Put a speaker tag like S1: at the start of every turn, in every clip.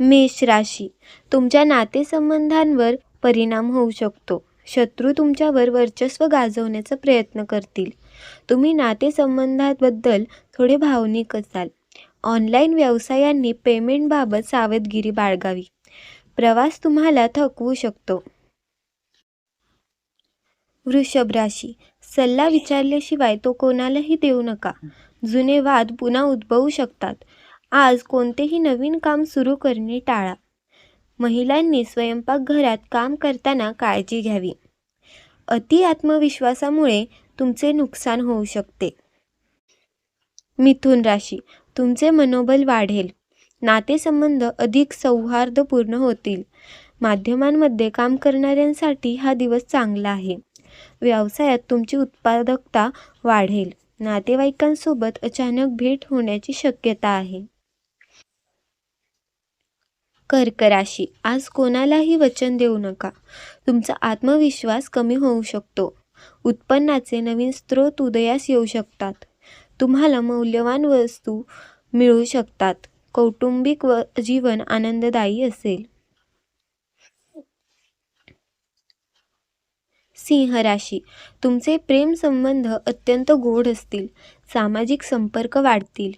S1: मेष राशी. तुमच्या नातेसंबंधांवर परिणाम होऊ शकतो. शत्रू तुमच्यावर वर्चस्व गाजवण्याचा प्रयत्न करतील. तुम्ही नातेसंबंधांबद्दल थोडे भावनिक असाल. ऑनलाईन व्यवसायांनी पेमेंटबाबत सावधगिरी बाळगावी. प्रवास तुम्हाला थकवू शकतो. वृषभ राशी. सल्ला विचारल्याशिवाय तो कोणालाही देऊ नका. जुने वाद पुन्हा उद्भवू शकतात. आज कोणतेही नवीन काम सुरू करणे टाळा. महिलांनी स्वयंपाकघरात काम करताना काळजी घ्यावी. अति आत्मविश्वासामुळे तुमचे नुकसान होऊ शकते. मिथुन राशी तुमचे मनोबल वाढेल. नातेसंबंध अधिक सौहार्दपूर्ण होतील. माध्यमांमध्ये काम करणाऱ्यांसाठी हा दिवस चांगला आहे. व्यवसायात तुमची उत्पादकता वाढेल. नातेवाईकांसोबत अचानक भेट होण्याची शक्यता आहे. कर्कराशी. आज कोणालाही वचन देऊ नका. तुमचा आत्मविश्वास कमी होऊ शकतो. उत्पन्नाचे नवीन स्रोत उदयास येऊ शकतात. तुम्हाला मौल्यवान वस्तू मिळू शकतात. कौटुंबिक व जीवन आनंददायी असेल. सिंह राशी तुमचे प्रेम संबंध अत्यंत गोड असतील. सामाजिक संपर्क वाढतील.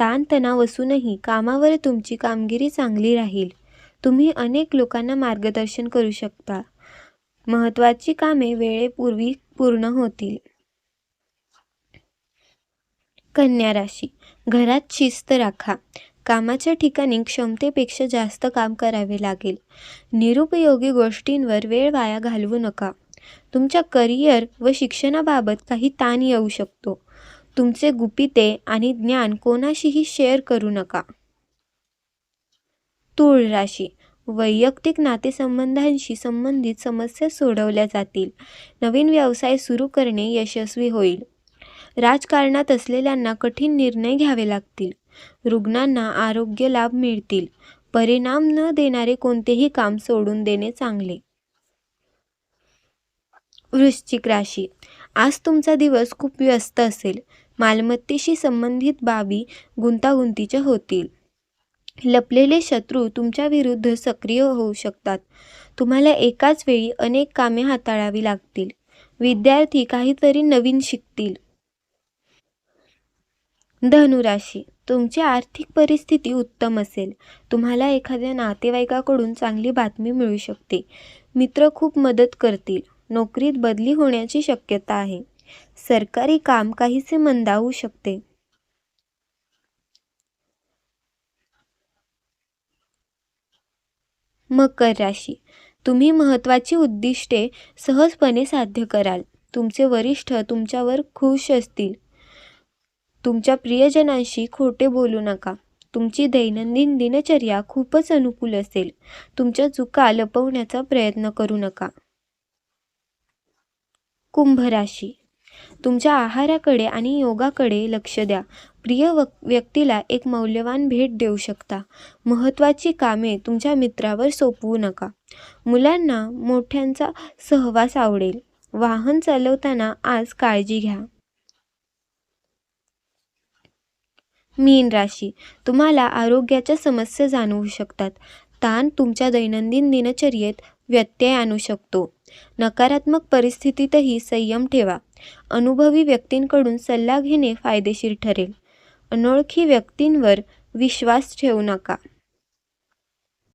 S1: ताणतणाव असूनही कामावर तुमची कामगिरी चांगली राहील. तुम्ही अनेक लोकांना मार्गदर्शन करू शकता. महत्त्वाची कामे वेळेपूर्वी पूर्ण होतील. कन्या राशी. घरात शिस्त राखा. कामाच्या ठिकाणी क्षमतेपेक्षा जास्त काम करावे लागेल. निरुपयोगी गोष्टींवर वेळ वाया घालवू नका. तुमच्या करिअर व शिक्षणाबाबत काही ताण येऊ शकतो. तुमचे गुपिते आणि ज्ञान कोणाशीही शेअर करू नका. तूळ राशी. वैयक्तिक नातेसंबंधांशी संबंधित समस्या सोडवल्या जातील. नवीन व्यवसाय सुरू करणे यशस्वी होईल. राजकारणात असलेल्यांना कठीण निर्णय घ्यावे लागतील. रुग्णांना आरोग्य लाभ मिळतील. परिणाम न देणारे कोणतेही काम सोडून देणे चांगले. वृश्चिक राशी. आज तुमचा दिवस खूप व्यस्त असेल. मालमत्तेशी संबंधित बाबी गुंतागुंतीच्या होतील. लपलेले शत्रू तुमच्या विरुद्ध सक्रिय होऊ शकतात. तुम्हाला एकाच वेळी अनेक कामे हाताळावी लागतील. विद्यार्थी काहीतरी नवीन शिकतील. धनुराशी तुमची आर्थिक परिस्थिती उत्तम असेल. तुम्हाला एखाद्या नातेवाईकाकडून चांगली बातमी मिळू शकते. मित्र खूप मदत करतील. नोकरीत बदली होण्याची शक्यता आहे. सरकारी काम काहीसे मंदावू शकते. मकर राशी. तुम्ही महत्त्वाची उद्दिष्टे सहजपणे साध्य कराल. तुमचे वरिष्ठ तुमच्यावर खुश असतील. तुमच्या प्रियजनांशी खोटे बोलू नका. तुमची दैनंदिन दिनचर्या खूपच अनुकूल असेल. तुमच्या चुका लपवण्याचा प्रयत्न करू नका. कुंभ राशी. तुमच्या आहाराकडे आणि योगाकडे लक्ष द्या. प्रिय व व्यक्तीला एक मौल्यवान भेट देऊ शकता. महत्त्वाची कामे तुमच्या मित्रावर सोपवू नका. मुलांना मोठ्यांचा सहवास आवडेल. वाहन चालवताना आज काळजी घ्या. मीन राशी. तुम्हाला आरोग्याच्या समस्या जाणवू शकतात. ताण तुमच्या दैनंदिन दिनचर्येत व्यत्यय आणू शकतो. नकारात्मक परिस्थितीतही संयम ठेवा. अनुभवी व्यक्तींकडून सल्ला घेणे फायदेशीर ठरेल. अनोळखी व्यक्तींवर विश्वास ठेवू नका.